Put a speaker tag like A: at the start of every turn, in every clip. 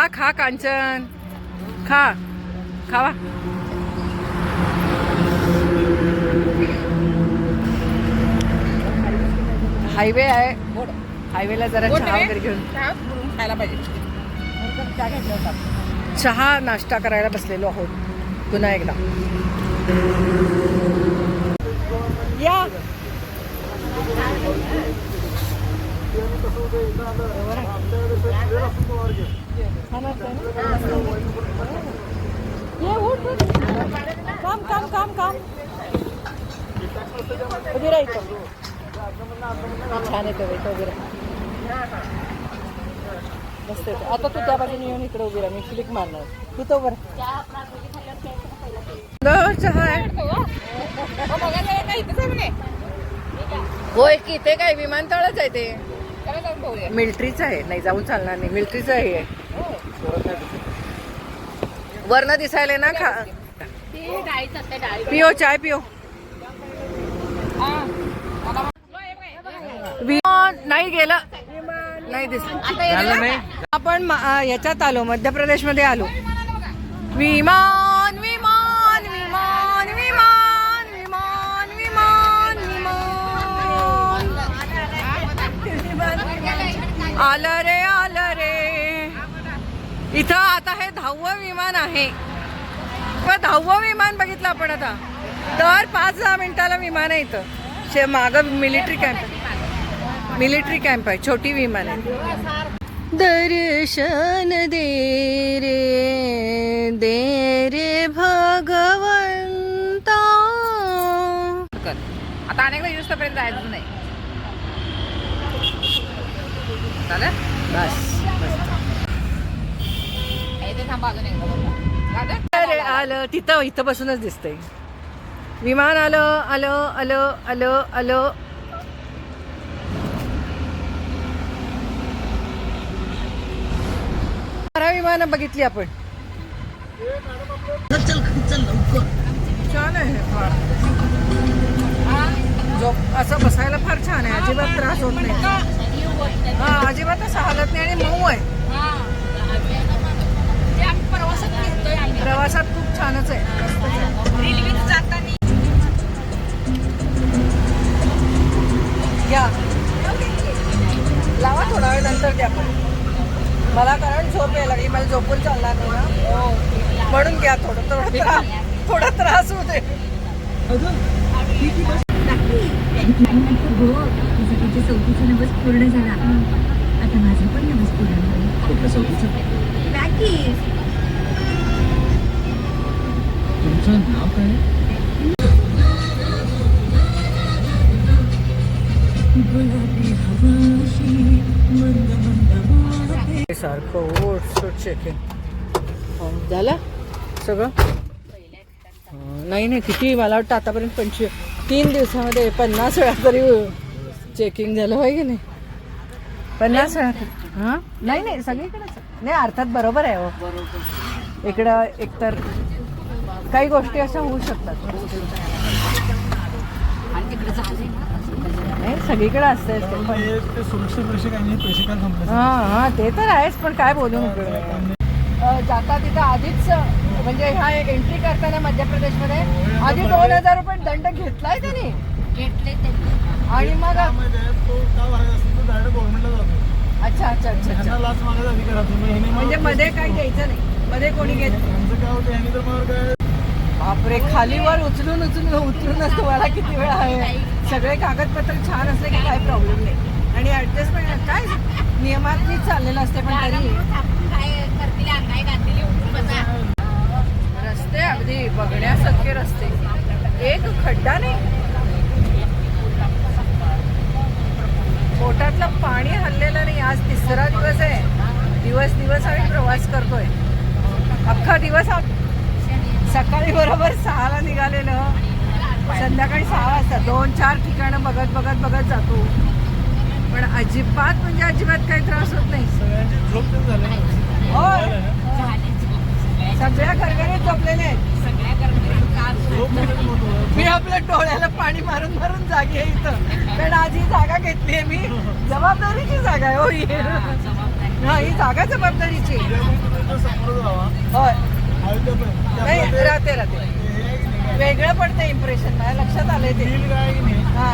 A: खा खा कांचन. खा. खावा हायवे आहे. हायवेला जरा चहा वगैरे घेऊन.
B: खायला पाहिजे.
A: चहा नाश्ता करायला बसलेलो आहोत. पुन्हा एकदा. या. ये उठ उठ. काम काम काम काम। उभी राहा छान येतो इथं उभी मस्त येते आता तू त्या बाजूने येऊन इकडे उभी राहा. मी क्लिक मारणार. तू तो वर चहा. होय की ते काय विमानतळच आहे ते. मिलिटरीचं आहे. नाही जाऊन चालणार नाही. मिलिटरीचं आहे. वरनं दिसायला ना खा पिओ चाय पिओ विमान नाही गेलं. नाही दिसलं आपण याच्यात आलो मध्य प्रदेशमध्ये आलो. विमान विमान विमान विमान विमान विमान विमान. आलं रे इथं आता हे दहावं विमान आहे. पण दहावं विमान बघितलं आपण आता. दर पाच दहा मिनिटाला विमान आहे इथं. शे माग मिलिटरी कॅम्प मिलिटरी कॅम्प आहे. छोटी विमान आहे. दर्शन दे रे दे रे भगवंता.
B: आता अनेकदा युज पर्यंत जायचं नाही. चालेल?
A: बस.
B: थांबा अजून एकदा बघा. झालं?
A: अरे आलं. तिथं इथं बसूनच दिसतंय. विमान आलं आलं आलं आलं आलं. बारा विमानं बघितली आपण. छान आहे हे फार. झोप असं बसायला फार छान आहे. अजिबात त्रास होत नाही. हा अजिबातच हालत नाही आणि मऊ आहे. छानच आहे. या. लावा थोडा वेळ नंतर द्या पण. मला कारण झोप यायला लागली मला झोपून चालणार नाही ना. म्हणून घ्या थोडं थोडं त्रास थोडा त्रास होते
C: चौथीचा नवस पूर्ण झाला आता माझा पण नवस पूर्ण झाला
D: कुठलं नाव काय
A: सारखं ओट सोट चेकिंग झालं? सगळं? नाही नाही किती मला वाटतं आतापर्यंत पंचवीस. तीन दिवसामध्ये पन्नास वेळा तरी चेकिंग झालं होय की नाही? पन्नास वेळा हां? नाही नाही सगळीकडेच. नाही अर्थात बरोबर आहे हो. इकडं एकतर काही गोष्टी अशा होऊ शकतात. नाही सगळीकडे असते हा हा ते तर आहेच पण काय बोलू? नको जाता तिथं आधीच म्हणजे ह्या एंट्री करताना मध्य प्रदेशमध्ये आधी दोन हजार रुपये दंड घेतलाय त्यांनी.
C: घेतले त्यांनी
A: आणि मग अच्छा अच्छा अच्छा म्हणजे मध्ये काही द्यायचं नाही. मध्ये कोणी घेत बापरे खालीवर उचलून उचलून उचलूनच तुम्हाला किती वेळा आहे. सगळे कागदपत्र छान असले की काही प्रॉब्लेम नाही. आणि ऍडजस्टमेंट काय? नियमात चाललेलं असते पण तरी. रस्ते अगदी बघण्यासारखे रस्ते. एक खड्डा नाही. पोटातलं पाणी हल्लेलं नाही. आज तिसरा दिवस आहे. दिवस दिवस आम्ही प्रवास करतोय. अख्खा दिवस सकाळी बरोबर सहाला निघालेलं. संध्याकाळी सहा वाजता. दोन चार ठिकाणं बघत बघत बघत जातो. पण अजिबात म्हणजे अजिबात काही त्रास होत नाही. होय. सगळ्या घरगरीत झोपलेले आहेत. मी आपल्या डोळ्याला पाणी मारून मारून जागी आहे इथं. कारण आज ही जागा घेतली आहे मी. जबाबदारीची जागा आहे हो ही हा ही जागा जबाबदारीची आहे. नाही राहते वेगळं पडतं इम्प्रेशन मला लक्षात आलंय ते.
D: नाही
A: हा.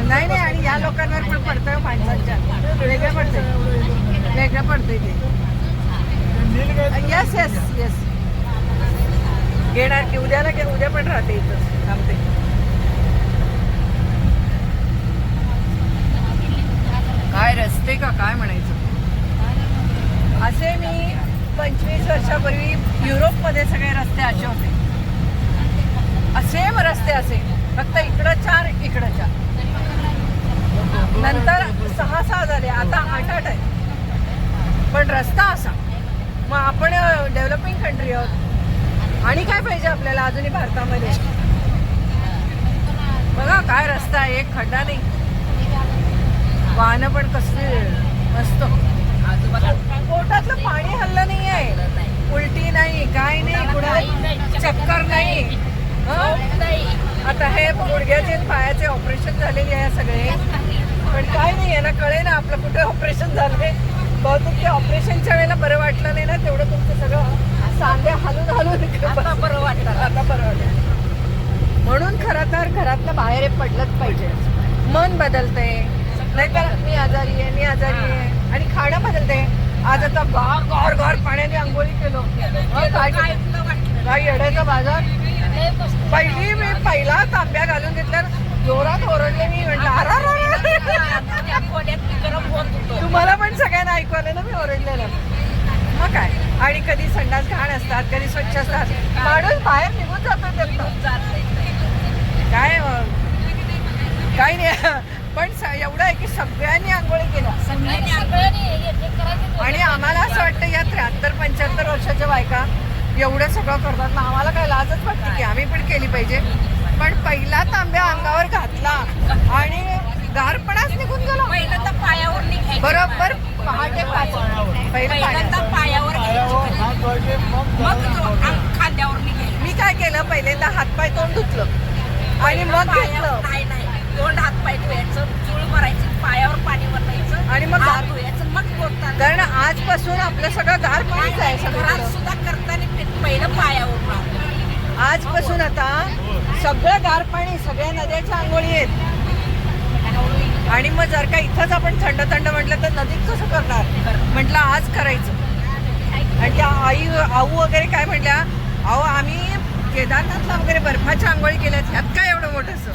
A: नाही नाही आणि या लोकांवर पण पडतंय माणसांच्या. वेगळं पडतंय. वेगळं पडतंय ते. येस येस येस घेणार की उद्याला घे उद्या पण राहते इथं. थांबते. काय रस्ते का काय म्हणायचं? असे मी पंचवीस वर्षापूर्वी युरोपमध्ये सगळे रस्ते असे होते. सेम रस्ते असे. फक्त इकडं चार इकडं चार. नंतर सहा सहा झाले. आता आठ आठ आहे. पण रस्ता असा. मग आपण डेव्हलपिंग कंट्री आहोत. आणि काय पाहिजे आपल्याला अजूनही भारतामध्ये? बघा काय रस्ता आहे. एक खड्डा नाही. वाहनं पण कसली मस्त. पोटातलं पाणी हल्लं नाही आहे उलटी नाही काय नाही कुणाला चक्कर नाही. हं? आता हे गुडघ्याचे पायाचे ऑपरेशन झालेले आहे सगळे. पण काय नाही आहे ना कळे ना आपलं कुठे ऑपरेशन झालंय. बहुतेक ते ऑपरेशनच्या वेळेला बरं वाटलं नाही ना तेवढं तुमचं सगळं सांधे हलून हलून आता बरं वाटतं आता बरं वाटतं म्हणून खरं तर घरातनं बाहेर पडलंच पाहिजे. मन बदलते नाहीतर मी आजारी आहे मी आजारी आहे. आणि खाणं बदलते आज आता गार गार गार पाण्याने आंघोळी केलो. हं, काय येड्याचा बाजार? पहिली मी पहिला तांब्या घालून घेतल्यावर जोरात ओरडले मी. म्हटलं. तुम्हाला पण सगळ्यांना ऐकू आलं ना मी ओरडलेलं. मग काय? आणि कधी संडास घाण असतात कधी स्वच्छ असतात. माणूस बाहेर निघून जातो त्यातनं. काय काय नाही. पण एवढं आहे की सगळ्यांनी आंघोळी केल्या आणि आम्हाला असं वाटतं या त्र्याहत्तर पंच्याहत्तर वर्षाच्या बायका एवढं सगळं करतात. ना आम्हाला काय लाजच वाटते की आम्ही पण केली पाहिजे. पण पहिला तांब्या अंगावर घातला आणि गारपणाच निघून गेला.
B: पहिल्यांदा पायावर
A: बरोबर पहाटे पाच. पहिलं
B: पहिल्यांदा. पायावर खांद्यावर
A: मी काय केलं पहिल्यांदा हातपाय तोंड धुतलं आणि मग घेतलं.
B: तोंड हात पाय धुवायचं चूळ भरायची पायावर पाणी वतायचं
A: आणि मग
B: हात धुवायचं मग बोलतात
A: कारण आजपासून आपलं सगळं गार पाणीच आहे सगळं.
B: सुद्धा करताना पहिलं पायावर.
A: आजपासून आता सगळं गार पाणी सगळ्या नद्याच्या आंघोळी आहेत. आणि मग जर का इथंच आपण थंड थंड म्हटलं तर नदीत कसं करणार? म्हटलं आज करायचं. आणि त्या आई आऊ वगैरे काय म्हटल्या अहो आम्ही केदारनाथला वगैरे बर्फाच्या आंघोळी केल्यात ह्यात काय एवढं मोठंसं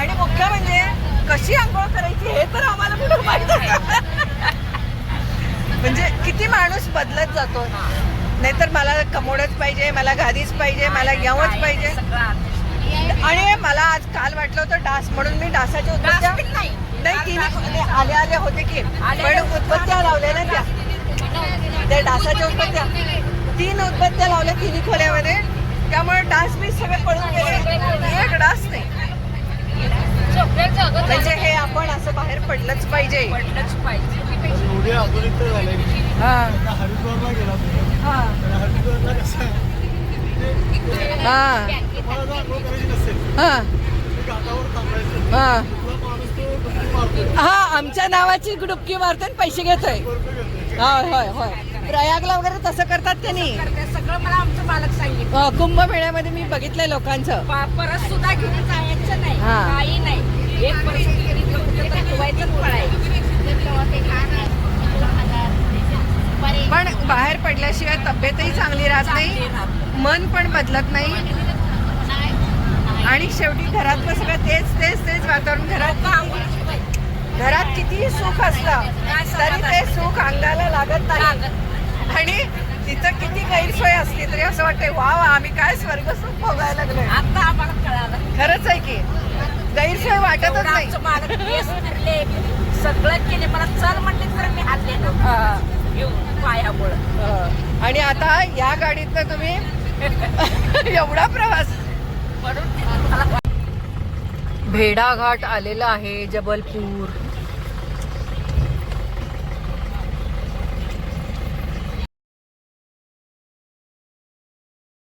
A: आणि मुख्य म्हणजे कशी आंघोळ करायची हे तर आम्हाला कुठं माहीत होतं. म्हणजे किती माणूस बदलत जातो नाहीतर मला कमोडच पाहिजे मला गादीच पाहिजे मला यावंच पाहिजे. आणि मला आज काल वाटलं होतं डास म्हणून मी डासाच्या
B: डासबिन नाही.
A: तिने आले आले होते की. पण लावल्या ना त्या. त्या डासाच्या उदबत्त्या तीन उदबत्त्या लावल्या तिन्ही खोल्यामध्ये. त्यामुळे डास बी सगळे पळून गेले. एक डास नाही. म्हणजे हे आपण असं बाहेर पडलंच पाहिजे.
B: पडलंच
A: हा. हा. हा. हा. हा. हा आमच्या नावाची डुबकी मारते पैसे घेतोय. होय होय होय. प्रयागला वगैरे तसं करतात त्यांनी
B: सगळं मला आमचं मालक सांगितलं.
A: कुंभमेळ्यामध्ये मी बघितलंय लोकांचं.
B: परत सुद्धा घेऊन जायचं नाही
A: हा.
B: काही नाही एक परत इथलं कुठं तर ठेवायचं आणि पळायचं
A: पण बाहेर पडल्याशिवाय तब्येतही चांगली राहत नाही. मन पण बदलत नाही. आणि शेवटी घरातलं सगळं तेच तेच तेच वातावरण घरात. घरात कितीही सुख असलं तरी ते सुख अंगाला लागत नाही. आणि तिथं किती गैरसोय असली तरी असं वाटतंय वा वा आम्ही काय स्वर्ग सुख भोगायला लागलोय?
B: आता आम्हाला कळालं.
A: खरंच आहे की. गैरसोय वाटतच नाही.
B: सगळं केले. मला चल म्हणले तर मी हल्ले ना
A: हा,
B: घेऊन पायामुळं.
A: हा. आणि आता या गाडीतनं तुम्ही एवढा प्रवास.
B: म्हणून ते मला
A: भेडाघाट आलेला आहे जबलपूर.